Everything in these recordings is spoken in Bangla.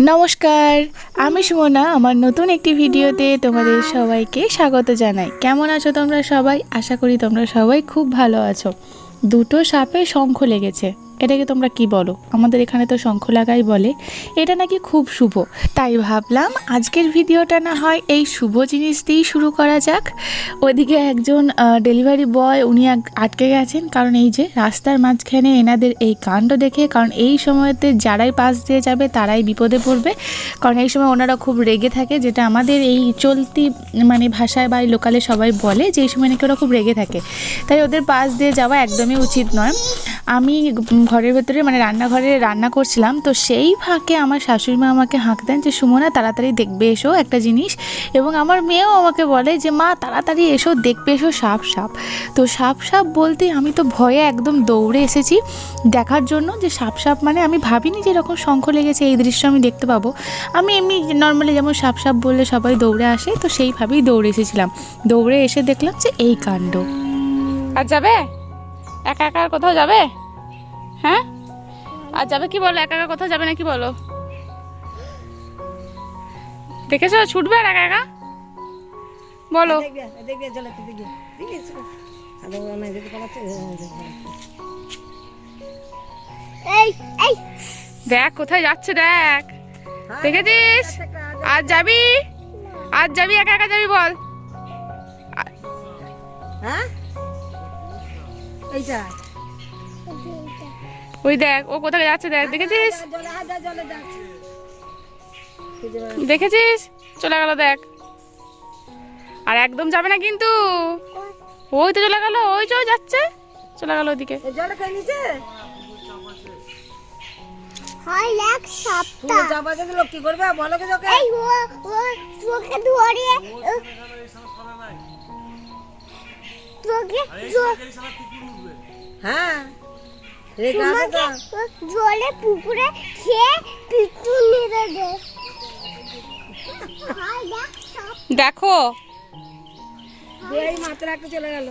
নমস্কার, আমি সুমনা, আমার নতুন একটি ভিডিওতে তোমাদের সবাইকে স্বাগত জানাই। কেমন আছো তোমরা সবাই? আশা করি তোমরা সবাই খুব ভালো আছো। দুটো সাপে শঙ্খ লেগেছে। এটাকে তোমরা কি বলো? আমাদের এখানে তো শঙ্খ লাগাই বলে। এটা নাকি খুব শুভ। তাই ভাবলাম আজকের ভিডিওটা না হয় এই শুভ জিনিস দিয়েই শুরু করা যাক। ওইদিকে একজন ডেলিভারি বয় উনি আটকে গেছেন। কারণ এই যে রাস্তার মাঝখানে এনাদের এই কাণ্ড দেখে, কারণ এই সময়তে যারাই পাশ দিয়ে যাবে, তারাই বিপদে পড়বে। কারণ এই সময় ওনারা খুব রেগে থাকে, যেটা আমাদের এই চলতি মানে ভাষায় বা লোকালে সবাই বলে যে, এই সময় নাকি ওরা খুব রেগে থাকে। তাই ওদের পাশ দিয়ে যাওয়া একদমই উচিত নয়। আমি ঘরের ভেতরে মানে রান্নাঘরে রান্না করছিলাম, তো সেই ফাঁকে আমার শাশুড়ি মা আমাকে হাঁক দেন যে, সুমনা, তাড়াতাড়ি দেখবে এসো একটা জিনিস। এবং আমার মেয়েও আমাকে বলে যে, মা, তাড়াতাড়ি এসো, দেখবে এসো সাপ সাপ। তো সাপ সাপ বলতে আমি তো ভয়ে একদম দৌড়ে এসেছি দেখার জন্য যে, সাপ সাপ মানে আমি ভাবিনি যে, এরকম শঙ্খ লেগেছে এই দৃশ্য আমি দেখতে পাবো। আমি এমনি নর্মালি যেমন সাপ সাপ বললে সবাই দৌড়ে আসে, তো সেইভাবেই দৌড়ে এসেছিলাম। দৌড়ে এসে দেখলাম যে, এই কাণ্ড। আর যাবে? একা একা কোথাও যাবে? হ্যাঁ? আর যাবে কি বলো? একা একা কোথাও যাবে না কি বলো? দেখেছ? ছুটবে আর একা একা? বলো। দেখ কোথায় যাচ্ছে দেখ। দেখেছিস? আজ যাবি? আজ যাবি? একা একা যাবি বল। হ্যাঁ? এইটা ওই দেখ ও কোথায় যাচ্ছে দেখ দেখেছিস? দেখেছিস? চলে গেল দেখ। আর একদম যাবে না কিন্তু। ওই তো চলে গেল ওই চো যাচ্ছে। চলে গেল ওদিকে হয় এক সপ্তাহ তুমি যাবা যদি লোক কি করবে? বলো কে যোকে এই ও ও তোকে ধরিয়ে তোকে হ্যাঁ। জলে পুকুরে খেয়ে মেরে দে। দেখো। এই মাত্র একটা চলে গেল।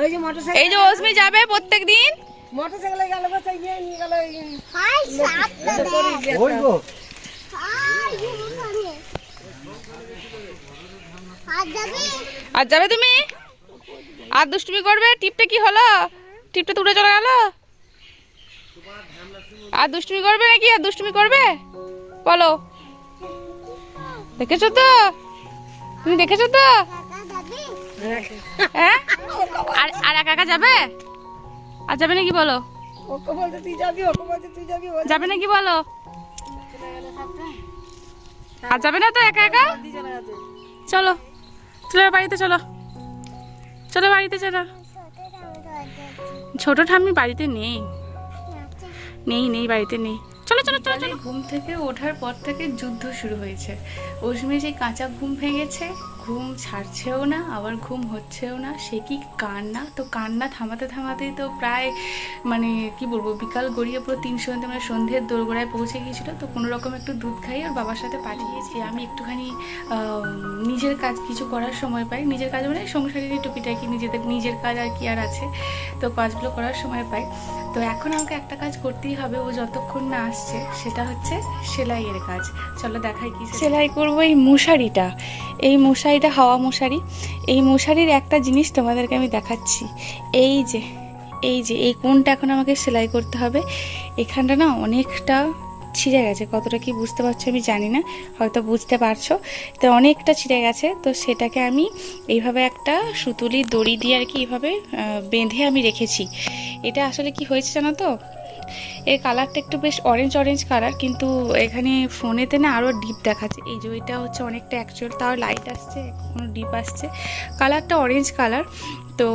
ওই যে মোটরসাইকেল এই যে অসমি যাবে প্রত্যেক দিন মোটরসাইকেলে গেল নিয়ে নিয়ে গেল দেখ ওই গো। আর যাবে? আর যাবে তুমি? আর দুষ্টুমি করবে? টিপটা কি হলো? টিপটা তুলে চলে গেল? আর দুষ্টুমি করবে নাকি? আর দুষ্টুমি করবে? বলো। দেখেছ তো? তুমি দেখেছ তো? টাকা হ্যাঁ? আর আর একা একা যাবে? আর যাবে নাকি বলো? যাবি নাকি বলো? আর যাবে না তো একা একা? চলো। চলো বাড়িতে চলো। চলো বাড়িতে চলো। ছোট ঠাম্মি বাড়িতে নেই। নেই নেই বাড়িতে নেই। চলো চলো চলো চলো। ঘুম থেকে ওঠার পর থেকে যুদ্ধ শুরু হয়েছে। অসমি যে কাঁচা ঘুম ভেঙেছে ঘুম ছাড়ছেও না আবার ঘুম হচ্ছেও না সে কি কান্না? তো কান্না থামাতে থামাতেই তো প্রায় মানে কি বলব বিকাল গড়িয়ে পুরো তিন সন্ধ্যে মানে সন্ধ্যের দোরগোড়ায় পৌঁছে গিয়েছিল তো কোনো রকম একটু দুধ খাই ওর বাবার সাথে পাঠিয়েছি। আমি একটুখানি নিজের কাজ কিছু করার সময় পাই। নিজের কাজ মানে সংসারেরই টুকিটাকি নিজেদের নিজের কাজ আর কি আর আছে। তো কাজগুলো করার সময় পাই। তো এখন আমাকে একটা কাজ করতেই হবে, ও যতক্ষণ না আসছে, সেটা হচ্ছে সেলাইয়ের কাজ। চলো দেখাই কি সেলাই করব এই মশারিটা। এই মশারিটা, হাওয়া মশারি। এই মশারির একটা জিনিস তোমাদেরকে আমি দেখাচ্ছি। এই যে এই যে, এই কোনটা এখন আমাকে সেলাই করতে হবে? এখানটা না অনেকটা ছিঁড়ে গেছে। কতটা কি বুঝতে পারছ আমি জানি না, হয়তো বুঝতে পারছ। তো অনেকটা ছিঁড়ে গেছে, তো সেটাকে আমি এইভাবে একটা সুতুলি দড়ি দিয়ে আর কি এইভাবে বেঁধে আমি রেখেছি। এটা আসলে কি হয়েছে জানো তো? এর কালারটা একটু বেশ অরেঞ্জ অরেঞ্জ কালার কিন্তু এখানে ফোনেতে না আরও ডিপ দেখাচ্ছে। এই যে হচ্ছে অনেকটা অ্যাকচুয়াল তাও লাইট আসছে কোনো ডিপ আসছে। কালারটা অরেঞ্জ কালার তো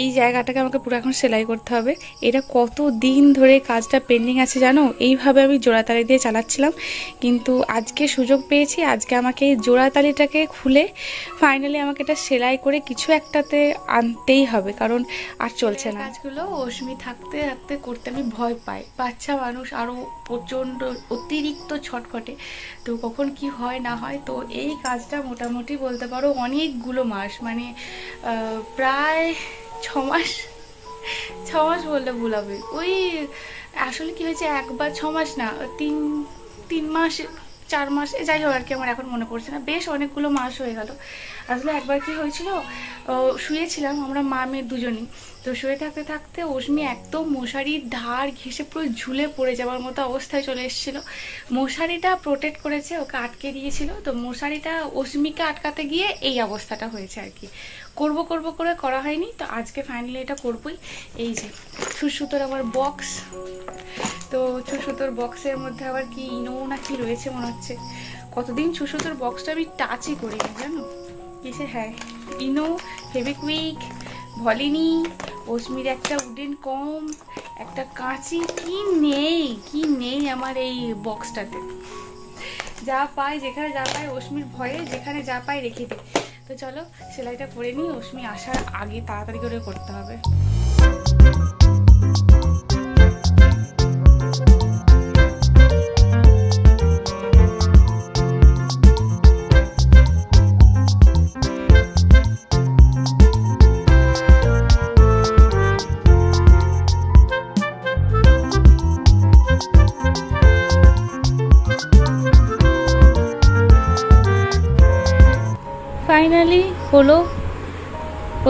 এই জায়গাটাকে আমাকে পুরো এখন সেলাই করতে হবে। এটা কত দিন ধরে কাজটা পেন্ডিং আছে জানো? এইভাবে আমি জোড়াতালি দিয়ে চালাচ্ছিলাম। কিন্তু আজকে সুযোগ পেয়েছি, আজকে আমাকে এই জোড়াতালিটাকে খুলে ফাইনালি আমাকে এটা সেলাই করে কিছু একটাতে আনতেই হবে, কারণ আর চলছে না। কাজগুলো অসমি থাকতে থাকতে করতে আমি ভয় পাই। বাচ্চা মানুষ আরও প্রচণ্ড অতিরিক্ত ছটফটে। তো কখন কি হয় না হয়, তো এই কাজটা মোটামুটি বলতে পারো অনেকগুলো মাস। মানে প্রায় ছ মাস ছ মাস বললে ভুল হবে। ওই আসলে কি হয়েছে একবার ছ মাস না, তিন তিন মাস চার মাস যাই হোক আর কি আমার এখন মনে পড়ছে না। বেশ অনেকগুলো মাস হয়ে গেল। আসলে একবার কি হয়েছিল শুয়েছিলাম, আমরা মা, মেয়ে দুজনই। তো শুয়ে থাকতে থাকতে অশ্মি একদম মশারির ধার ঘেসে পুরো ঝুলে পড়ে যাওয়ার মতো অবস্থায় চলে এসেছিল। মশারিটা প্রোটেক্ট করেছে, ওকে আটকে দিয়েছিল। তো মশারিটা অশ্মিকে আটকাতে গিয়ে এই অবস্থাটা হয়েছে আর কি। করব করব করে করা হয়নি। তো আজকে ফাইনালি এটা করবই। এই যে সুসুতোর আমার বক্স তো ছুসুতোর বক্সের মধ্যে আবার কি ইনো না কি রয়েছে মনে হচ্ছে। কতদিন ছুসুতোর বক্সটা আমি টাচই করিনি, জানো? কিসে হ্যাঁ ইনো, ফেভিকুইক, ভলিনি অশ্মির একটা উডেন কম, একটা কাঁচি, কি নেই কি নেই আমার এই বক্সটাতে যা পাই, যেখানে যা পায় অশ্মির ভয়ে, যেখানে যা পাই রেখে দিই। তো চলো, সেলাইটা করে নিই অশ্মি আসার আগে তাড়াতাড়ি করে করতে হবে।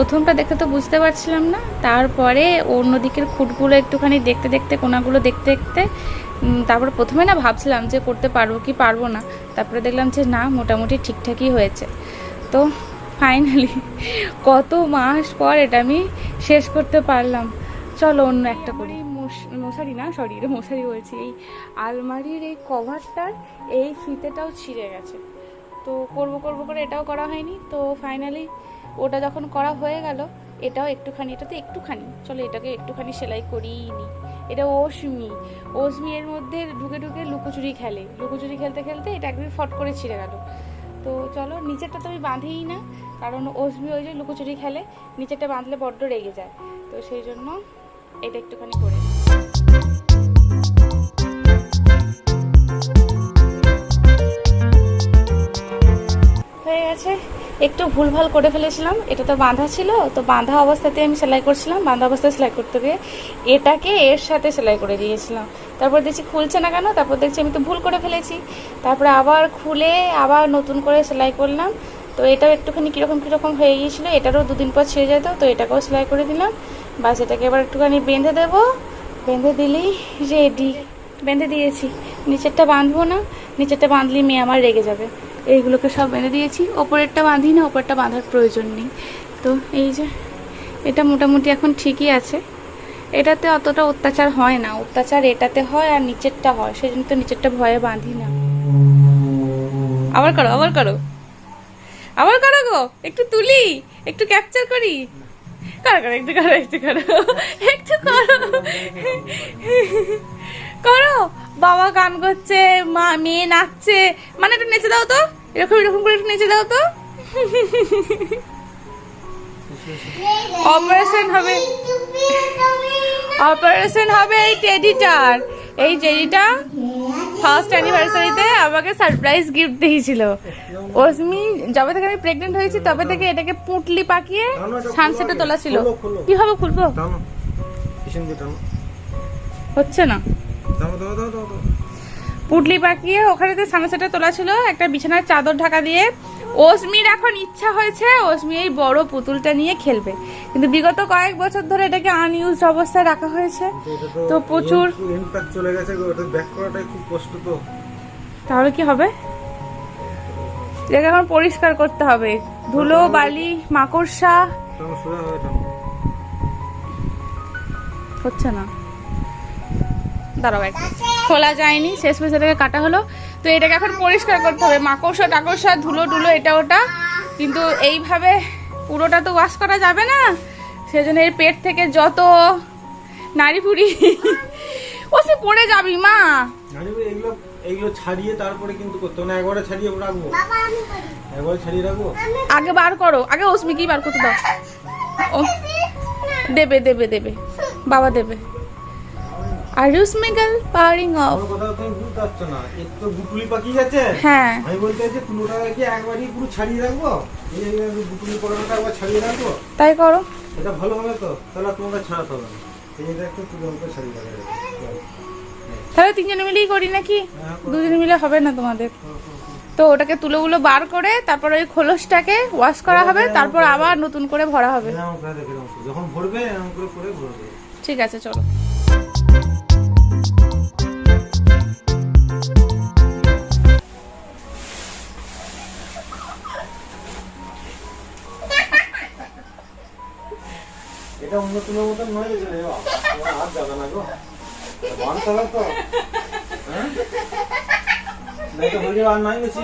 প্রথমটা দেখতে তো বুঝতে পারছিলাম না। তারপরে অন্য দিকের খুঁটগুলো একটুখানি দেখতে দেখতে, কোনাগুলো দেখতে দেখতে তারপরে প্রথমে না ভাবছিলাম যে করতে পারব কি পারব না। তারপরে দেখলাম যে না, মোটামুটি ঠিকঠাকই হয়েছে। তো ফাইনালি কত মাস পর এটা আমি শেষ করতে পারলাম। চলো অন্য একটা করি। মশ- মশারি না সরি মশারি বলছি। এই আলমারির এই কভারটার এই ফিতেটাও ছিঁড়ে গেছে। তো করব করব করে এটাও করা হয়নি। তো ফাইনালি ওটা যখন করা হয়ে গেল, এটাও একটুখানি এটা তো একটুখানি। চলো এটাকে একটুখানি সেলাই করিই নি। এটা ওসমি। ওসমি এর মধ্যে ঢুকে ঢুকে লুকোচুরি খেলে। লুকোচুরি খেলতে খেলতে এটা একদিন ফট করে ছিঁড়ে গেল। তো চলো, নিচেরটা তো আমি বাঁধিই না, কারণ ওসমি ওই যে লুকোচুরি খেলে, নিচেরটা বাঁধলে বড্ড রেগে যায়। তো সেই জন্য এটা একটুখানি করে একটু ভুলভাল করে ফেলেছিলাম। এটা তো বাঁধা ছিল, তো বাঁধা অবস্থাতে আমি সেলাই করছিলাম। বাঁধা অবস্থায় সেলাই করতে গিয়ে এটাকে এর সাথে সেলাই করে দিয়েছিলাম। তারপর দেখছি খুলছে না কেন? তারপর দেখছি আমি তো ভুল করে ফেলেছি। তারপরে আবার খুলে আবার নতুন করে সেলাই করলাম। তো এটাও একটুখানি কীরকম কীরকম হয়ে গিয়েছিল, এটারও দুদিন পর ছেড়ে যেত, তো এটাকেও সেলাই করে দিলাম। বাস এটাকে এবার একটুখানি বেঁধে দেবো। বেঁধে দিলেই রেডি বেঁধে দিয়েছি। নিচেরটা বাঁধবো না, নিচেরটা বাঁধলেই মেয়ে আমার রেগে যাবে। এইগুলোকে সব বেঁধে দিয়েছি। ওপরেরটা বাঁধি না, ওপরটা বাঁধার প্রয়োজন নেই। তো এই যে, এটা মোটামুটি এখন ঠিকই আছে। এটাতে অতটা অত্যাচার হয় না। অত্যাচার এটাতে হয় আর নিচেরটা হয়। সেই জন্য তো নিচেরটা ভয়ে বাঁধি না। আবার করো আবার করো। আবার করো গো। একটু তুলি, একটু ক্যাপচার করি। করো করো, একটু করো একটু করো। একটু করো। করো। বাবা গান করছে, মা, মেয়ে নাচছে। মানে একটু নেচে দাও তো। এরকম এরকম করে একটু নেচে দাও তো। অপারেশন হবে। অপারেশন হবে এই টেডিটার এই টেডিটা ফার্স্ট অ্যানিভার্সারিতে আমাকে সারপ্রাইজ গিফট দিয়েছিল। অসমি যবে থেকে আমি প্রেগনেন্ট হয়েছি তবে থেকে এটাকে পুঁটলি পাকিয়ে সানসেটে তোলা ছিল। কীভাবে খুলবো হচ্ছে না। পুটলি পাকিয়ে ওখানেতে সানসেটে তোলা ছিল একটা বিছানার চাদর ঢাকা দিয়ে। অসমির এখন ইচ্ছা হয়েছে অসমি এই বড় পুতুলটা নিয়ে খেলবে। কিন্তু বিগত কয়েক বছর ধরে এটাকে আনইউজ অবস্থায় রাখা হয়েছে। তো প্রচুর চলে গেছে ওটা ব্যাক করাটাই খুব কষ্ট তো। তাহলে কি হবে? এটাকে এখন পরিষ্কার করতে হবে। ধুলো বালি মাকড়সা। হচ্ছে না। দাঁড়াও এক খোলা যায়নি শেষ মেশ এটাকে কাটা হলো। তো এটাকে এখন পরিষ্কার করতে হবে। মাকড়সা টাকড়সা ধুলো টুলো এটা ওটা। কিন্তু এইভাবে পুরোটা তো ওয়াশ করা যাবে না। সেজন্য এর পেট থেকে যত নারী ফুড়ি ও সে পড়ে যাবি মা। এগুলো এগুলো ছাড়িয়ে তারপরে কিন্তু করতে না। একবারে ছাড়িয়ে রাখব। একবারে ছাড়িয়ে রাখব? আগে বার করো। আগে বার করতে দাও? ও দেবে দেবে দেবে। বাবা দেবে। আর স্মিগল পাওয়ারিং অফ। কথা তুমি বুঝতে পারছ না। এর তো গেছে। হ্যাঁ। আমি বলতে চাইছি তুলোটাকে কি একবারই পুরো ছাড়িয়ে রাখব? এই পড়ানোটা একবার ছাড়িয়ে রাখব? তাই করো। এটা ভালো হবে তো? তাহলে তোমাকে ছাড়াতে হবে না। একটু ছাড়িয়ে রাখা যাবে। ব্যাস। তাহলে তিনজনে মিলেই করি নাকি? দুজনে মিলে হবে না তোমাদের? তো ওটাকে তুলোগুলো বার করে তারপর ওই খোলসটাকে ওয়াশ করা হবে তারপর আবার নতুন করে ভরা হবে। যখন ভরবে। ঠিক আছে চলো। এটা অন্য তুলোর মতন নয় রে ছেলে বাবা। তোমার হাত যাবে না গো বানতে হবে তো হ্যাঁ নাই তো হয়ে আর নাই বেশি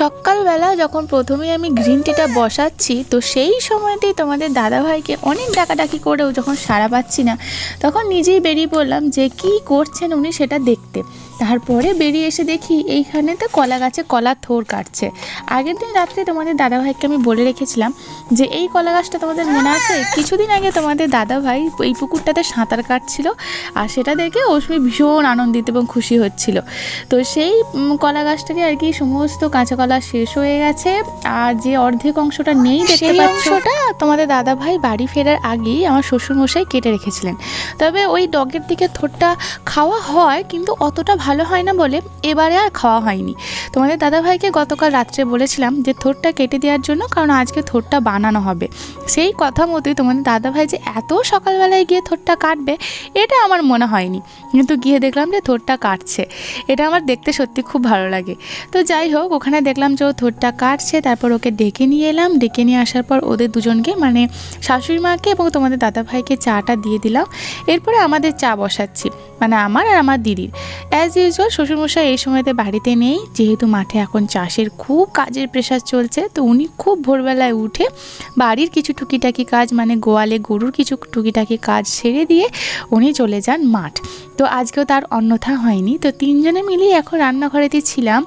সকালবেলা যখন প্রথমে আমি গ্রিন টিটা বসাচ্ছি, তো সেই সময়তেই তোমাদের দাদাভাইকে অনেক ডাকাডাকি করেও যখন সাড়া পাচ্ছি না, তখন নিজেই বেরিয়ে পড়লাম যে কি করছেন উনি সেটা দেখতে। তারপরে বেরিয়ে এসে দেখি এইখানেতে কলা গাছে কলা থোর কাটছে। আগের দিন রাত্রে তোমাদের দাদাভাইকে আমি বলে রেখেছিলাম যে এই কলা গাছটা তোমাদের মনে আছে? কিছুদিন আগে তোমাদের দাদাভাই এই পুকুরটাতে সাঁতার কাটছিল আর সেটা দেখে অশ্মি ভীষণ আনন্দিত এবং খুশি হচ্ছিল। তো সেই কলা গাছটাকে আর কি সমস্ত কাঁচা কলা শেষ হয়ে গেছে আর যে অর্ধেক অংশটা নেই দেখতে অংশটা তোমাদের দাদা ভাই বাড়ি ফেরার আগেই আমার শ্বশুরমশাই কেটে রেখেছিলেন। তবে ওই ডগের দিকে থোরটা খাওয়া হয় কিন্তু অতটা ভালো হয় না বলে এবারে আর খাওয়া হয়নি। তোমাদের দাদা ভাইকে গতকাল রাত্রে বলেছিলাম যে থোরটা কেটে দেওয়ার জন্য কারণ আজকে থোরটা বানানো হবে। সেই কথা মতোই তোমাদের দাদা ভাই যে এত সকালবেলায় গিয়ে থোরটা কাটবে, এটা আমার মনে হয়নি। কিন্তু গিয়ে দেখলাম যে থোরটা কাটছে। এটা আমার দেখতে সত্যি খুব ভালো লাগে। তো যাই হোক, ওখানে দেখলাম যে ও থোরটা কাটছে, তারপর ওকে ডেকে নিয়ে এলাম। ডেকে নিয়ে আসার পর ওদের দুজনকে মানে শাশুড়ি মাকে এবং তোমাদের দাদা ভাইকে চাটা দিয়ে দিলাম। এরপরে আমাদের চা বসাচ্ছি মানে আমার আর আমার দিদির। অ্যাজ ইউজুয়াল শ্বশুরমশাই এই সময়তে বাড়িতে নেই। যেহেতু মাঠে এখন চাষের খুব কাজের প্রেশার চলছে, তো উনি খুব ভোরবেলায় উঠে বাড়ির কিছু টুকিটাকি কাজ মানে গোয়ালে গরুর কিছু টুকিটাকি কাজ সেরে দিয়ে উনি চলে যান মাঠ। তো আজকেও তার অন্যথা হয়নি। তো তিনজনে মিলেই এখন রান্নাঘরেতে ছিলাম।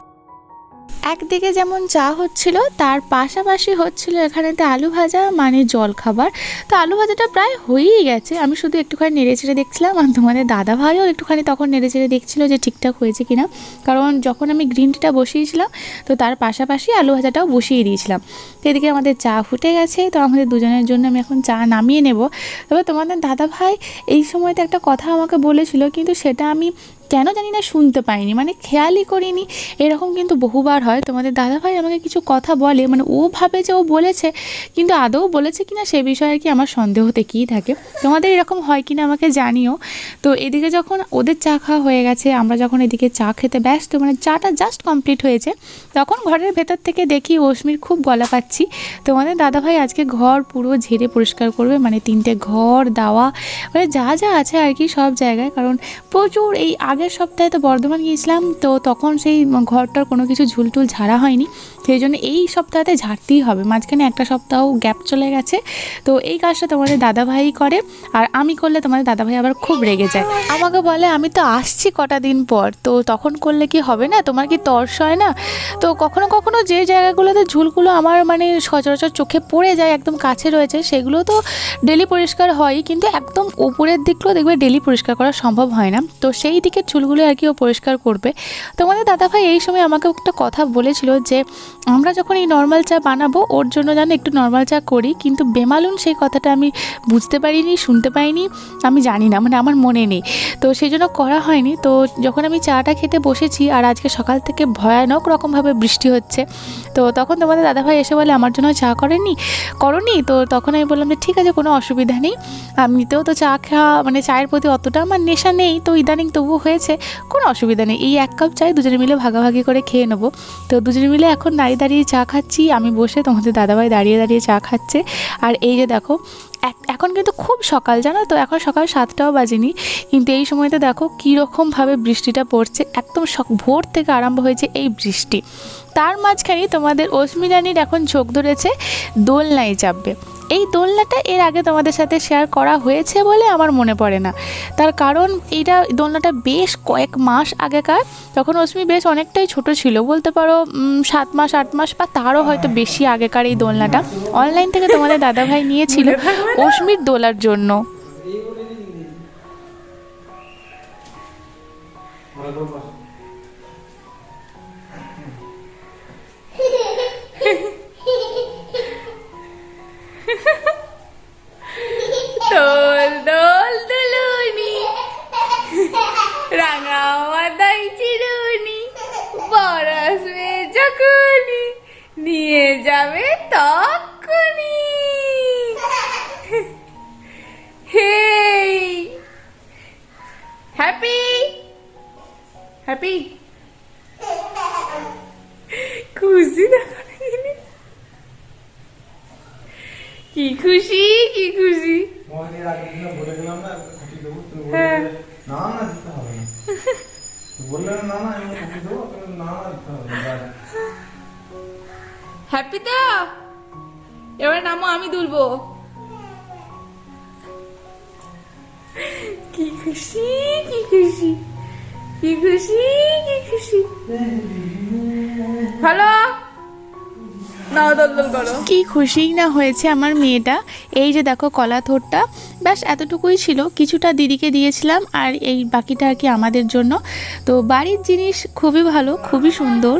একদিকে যেমন চা হচ্ছিল, তার পাশাপাশি হচ্ছিল এখানেতে আলু ভাজা মানে জল খাবার তো আলু ভাজাটা প্রায় হয়েই গেছে। আমি শুধু একটুখানি নেড়ে চেড়ে দেখছিলাম, আর তোমাদের দাদা ভাইও একটুখানি তখন নেড়ে চেড়ে দেখছিল যে ঠিকঠাক হয়েছে কিনা। কারণ যখন আমি গ্রিন টিটা বসিয়েছিলাম, তো তার পাশাপাশি আলু ভাজাটাও বসিয়ে দিয়েছিলাম। তো এদিকে আমাদের চা ফুটে গেছে, তো আমাদের দুজনের জন্য আমি এখন চা নামিয়ে নেব। তবে তোমাদের দাদা ভাই এই সময়তে একটা কথা আমাকে বলেছিল, কিন্তু সেটা আমি কেন জানি না শুনতে পাইনি। মানে খেয়ালই করিনি। এরকম কিন্তু বহুবার হয়। তোমাদের দাদাভাই আমাকে কিছু কথা বলে মানে ও ভাবে যে ও বলেছে, কিন্তু আদৌ বলেছে কিনা সে বিষয়ে আর কি আমার সন্দেহ থেকেই থাকে। তোমাদের এরকম হয় কিনা আমাকে জানিও। তো এদিকে যখন ওদের চা খাওয়া হয়ে গেছে, আমরা যখন এদিকে চা খেতে ব্যস্ত মানে চাটা জাস্ট কমপ্লিট হয়েছে, তখন ঘরের ভেতর থেকে দেখি অশ্মির খুব গলা পাচ্ছি। তোমাদের দাদাভাই আজকে ঘর পুরো ঝেড়ে পরিষ্কার করবে মানে তিনটে ঘর, দাওয়া মানে যা যা আছে আর কি সব জায়গায়, কারণ প্রচুর এই আগের সপ্তাহে তো বর্ধমান গিয়েছিলাম তো তখন সেই ঘরটার কোনো কিছু ঝুলটুল ঝাড়া হয়নি। সেই জন্য এই সপ্তাহতে ঝাড়তেই হবে। মাঝখানে একটা সপ্তাহ গ্যাপ চলে গেছে। তো এই কাজটা তোমাদের দাদাভাই করে। আর আমি করলে তোমাদের দাদাভাই আবার খুব রেগে যায়। আমাকে বলে, আমি তো আসছি কটা দিন পর। তো তখন করলে কি হবে না? তোমার কি তর্স হয় না? তো কখনো কখনো যে জায়গাগুলোতে ঝুলগুলো আমার মানে সচরাচর চোখে পড়ে যায়, একদম কাছে রয়েছে, সেগুলো তো ডেলি পরিষ্কার হয়। কিন্তু একদম উপরের দিকগুলো দেখবে ডেলি পরিষ্কার করা সম্ভব হয় না। তো সেই দিকের চুলগুলো আর কি ও পরিষ্কার করবে। তোমাদের দাদাভাই এই সময় আমাকে একটা কথা বলেছিল যে আমরা যখন এই নর্মাল চা বানাবো, ওর জন্য যেন একটু নর্মাল চা করি, কিন্তু বেমালুন সেই কথাটা আমি বুঝতে পারিনি, শুনতে পাইনি, আমি জানি না মানে আমার মনে নেই। তো সেই জন্য করা হয়নি। তো যখন আমি চাটা খেতে বসেছি, আর আজকে সকাল থেকে ভয়ানক রকমভাবে বৃষ্টি হচ্ছে, তো তখন তোমাদের দাদাভাই এসে বলে, আমার জন্য চা করেনি করনি। তো তখন আমি বললাম যে, ঠিক আছে, কোনো অসুবিধা নেই। আমিতেও তো চা খাওয়া মানে চায়ের প্রতি অতটা আমার নেশা নেই। তো ইদানিং তবু হয়েছে, কোনো অসুবিধা নেই। এই এক কাপ চাই, দুজনে মিলে ভাগাভাগি করে খেয়ে নেব। তো দুজনে মিলে এখন দাঁড়িয়ে দাঁড়িয়ে চা খাচ্ছি, আমি বসে তোমাদের দাদাভাই দাঁড়িয়ে দাঁড়িয়ে চা খাচ্ছে। আর এই যে দেখো এখন কিন্তু খুব সকাল, জানো তো? এখন সকাল সাতটাও বাজেনি। কিন্তু এই সময়তে দেখো কীরকমভাবে বৃষ্টিটা পড়ছে। একদম ভোর থেকে আরম্ভ হয়েছে এই বৃষ্টি। তার মাঝখানে তোমাদের অশ্মিরানির এখন চোখ ধরেছে, দোলনায় চাপবে। এই দোলনাটা এর আগে তোমাদের সাথে শেয়ার করা হয়েছে বলে আমার মনে পড়ে না। তার কারণ এইটা দোলনাটা বেশ কয়েক মাস আগেকার। তখন অশ্মি বেশ অনেকটাই ছোট ছিল। বলতে পারো সাত মাস, আট মাস বা তারও হয়তো বেশি আগেকার এই দোলনাটা। অনলাইন থেকে তোমাদের দাদাভাই নিয়েছিল অশ্মির দোলার জন্য। কি খুশি? বলে না হ্যাঁ। না না দিতে হবে না। তুমি না না আমি দেবো না না দিতে হবে হ্যাপি তো? এবার নামো আমি দুলবো। কি খুশি কি খুশি কি খুশি কি খুশি। হ্যালো কি খুশি না হয়েছে আমার মেয়েটা। এই যে দেখো কলা থোরটা। ব্যাস, এতটুকুই ছিল। কিছুটা দিদিকে দিয়েছিলাম আর এই বাকিটা আর কি আমাদের জন্য। তো বাড়ির জিনিস খুবই ভালো, খুবই সুন্দর।